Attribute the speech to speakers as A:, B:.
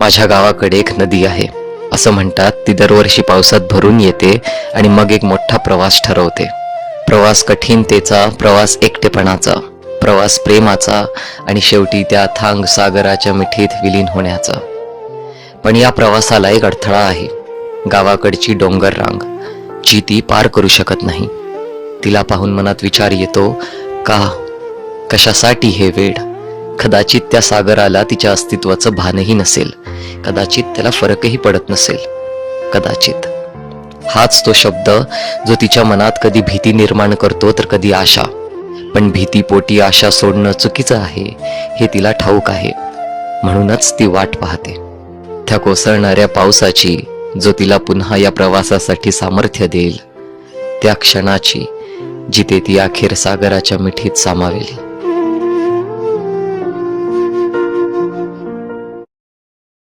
A: माझ्या गावाकडे एक नदी आहे. असं म्हणतात ती दरवर्षी पावसात भरून येते आणि मग एक मोठा प्रवास ठरवते. प्रवास कठीणतेचा प्रवास एकटेपणाचा प्रवास प्रेमाचा आणि शेवटी त्या थांग सागराच्या मिठीत विलीन होण्याचा. पण या प्रवासाला एक अडथळा आहे. गावाकडची डोंगर रांग जी ती पार करू शकत नाही. तिला पाहून मनात विचार येतो का? कशासाठी हे वेड? कदाचित त्या सागराला तिच्या अस्तित्वाचं भानही नसेल. कदाचित त्याला फरकही पडत नसेल. कदाचित. हाच तो शब्द जो तिच्या मनात कधी भीती निर्माण करतो तर कधी आशा. पण भीतीपोटी आशा सोडणं चुकीचं आहे हे तिला ठाऊक आहे. म्हणूनच ती वाट पाहते. त्या कोसळणाऱ्या पावसाची जो तिला पुन्हा या प्रवासासाठी सामर्थ्य देईल त्या क्षणाची जिथे ती अखेर सागराच्या मिठीत सामावेल.